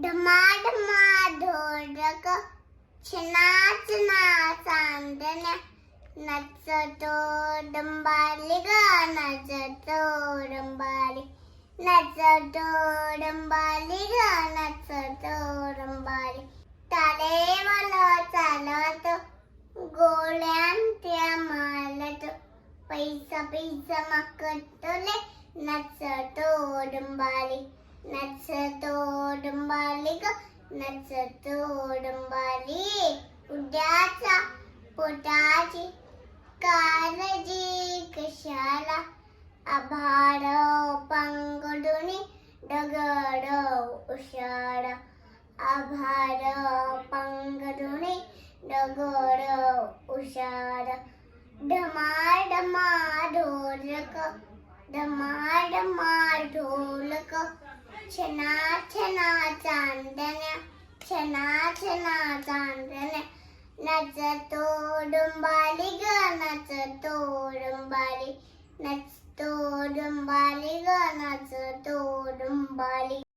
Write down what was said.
ढमा ढमा ढोलक छनाच ना चांदण्या नचतो डंबाली ग नचतो डंबाली नचतो डंबाली ग नचतो डंबाली तालेवाल चालत गोळ्यांच्या मालत पैसा पैसा माकटले नचतो डंबाली नचतो डंबाली ग नचतो डंबाली उद्याचा पोटाची काळजी कशाला? आभाळ पांगडुनी दगड उशाळ आभाळ पांगडुनी दगड उशाळ ढमाळ ढमाळ ढोलक. ढमाळ ढमाळ ढोलक. छना छना ചന്ദന ക്ഷണാ ക്ഷണാ ചന്ദന നച്ചത്തോടും ബാലിക നച്ചത്തോടും ബാലി നച്ചത്തോടും ബാലിക നച്ചത്തോടും ബാലി